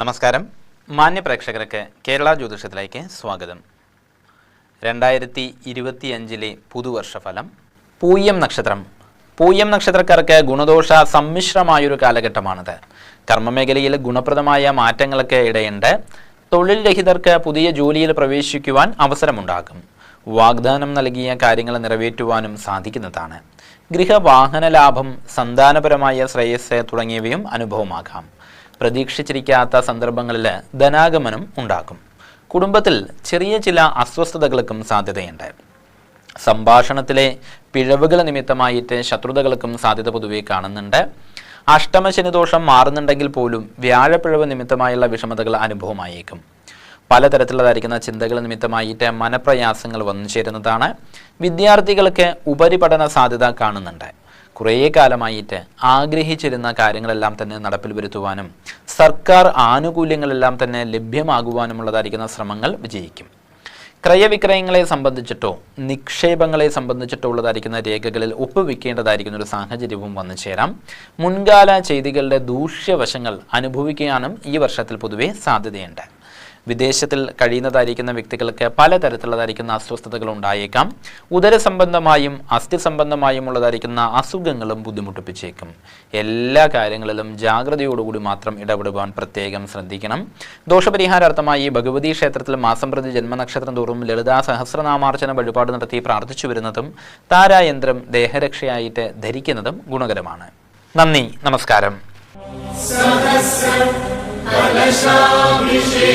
നമസ്കാരം. മാന്യ പ്രേക്ഷകർക്ക് കേരള ജ്യോതിഷത്തിലേക്ക് സ്വാഗതം. രണ്ടായിരത്തി ഇരുപത്തിയഞ്ചിലെ പുതുവർഷഫലം പൂയം നക്ഷത്രം. പൂയം നക്ഷത്രക്കാർക്ക് ഗുണദോഷ സമ്മിശ്രമായൊരു കാലഘട്ടമാണിത്. കർമ്മമേഖലയിൽ ഗുണപ്രദമായ മാറ്റങ്ങൾക്ക് ഇടയുണ്ട്. തൊഴിൽ രഹിതർക്ക് പുതിയ ജോലിയിൽ പ്രവേശിക്കുവാൻ അവസരമുണ്ടാകും. വാഗ്ദാനം നൽകിയ കാര്യങ്ങൾ നിറവേറ്റുവാനും സാധിക്കുന്നതാണ്. ഗൃഹവാഹന ലാഭം സന്താനപരമായ ശ്രേയസ് തുടങ്ങിയവയും അനുഭവമാകാം. പ്രതീക്ഷിച്ചിരിക്കാത്ത സന്ദർഭങ്ങളിൽ ധനാഗമനം ഉണ്ടാക്കും കുടുംബത്തിൽ ചെറിയ ചില അസ്വസ്ഥതകൾക്കും സാധ്യതയുണ്ട്. സംഭാഷണത്തിലെ പിഴവുകൾ നിമിത്തമായിട്ട് ശത്രുതകൾക്കും സാധ്യത പൊതുവെ കാണുന്നുണ്ട്. അഷ്ടമശനിദോഷം മാറുന്നുണ്ടെങ്കിൽ പോലും വ്യാഴപ്പിഴവ് നിമിത്തമായുള്ള വിഷമതകൾ അനുഭവമായേക്കും. പലതരത്തിലുള്ളതായിരിക്കുന്ന ചിന്തകൾ നിമിത്തമായിട്ട് മനപ്രയാസങ്ങൾ വന്നു ചേരുന്നതാണ്. വിദ്യാർത്ഥികൾക്ക് ഉപരിപഠന സാധ്യത കാണുന്നുണ്ട്. കുറേ കാലമായിട്ട് ആഗ്രഹിച്ചിരുന്ന കാര്യങ്ങളെല്ലാം തന്നെ നടപ്പിൽ വരുത്തുവാനും സർക്കാർ ആനുകൂല്യങ്ങളെല്ലാം തന്നെ ലഭ്യമാകുവാനുമുള്ളതായിരിക്കുന്ന ശ്രമങ്ങൾ വിജയിക്കും. ക്രയവിക്രയങ്ങളെ സംബന്ധിച്ചിട്ടോ നിക്ഷേപങ്ങളെ സംബന്ധിച്ചിട്ടോ ഉള്ളതായിരിക്കുന്ന രേഖകളിൽ ഒപ്പുവെക്കേണ്ടതായിരിക്കുന്ന ഒരു സാഹചര്യവും വന്നു ചേരാം. മുൻകാല ചെയ്തികളുടെ ദൂഷ്യവശങ്ങൾ അനുഭവിക്കാനും ഈ വർഷത്തിൽ പൊതുവെ സാധ്യതയുണ്ട്. വിദേശത്തിൽ കഴിയുന്നതായിരിക്കുന്ന വ്യക്തികൾക്ക് പലതരത്തിലുള്ളതായിരിക്കുന്ന അസ്വസ്ഥതകൾ ഉണ്ടായേക്കാം. ഉദര സംബന്ധമായും അസ്ഥി സംബന്ധമായും ഉള്ളതായിരിക്കുന്ന അസുഖങ്ങളും ബുദ്ധിമുട്ടിപ്പിച്ചേക്കും. എല്ലാ കാര്യങ്ങളിലും ജാഗ്രതയോടുകൂടി മാത്രം ഇടപെടുവാൻ പ്രത്യേകം ശ്രദ്ധിക്കണം. ദോഷപരിഹാരാർത്ഥമായി ഭഗവതി ക്ഷേത്രത്തിൽ മാസം പ്രതി ജന്മനക്ഷത്രം തോറും ലളിതാ സഹസ്രനാമാർച്ചന വഴിപാട് നടത്തി പ്രാർത്ഥിച്ചു വരുന്നതും താരായന്ത്രം ദേഹരക്ഷയായിട്ട് ധരിക്കുന്നതും ഗുണകരമാണ്. നന്ദി നമസ്കാരം. कलशाभिषेकम्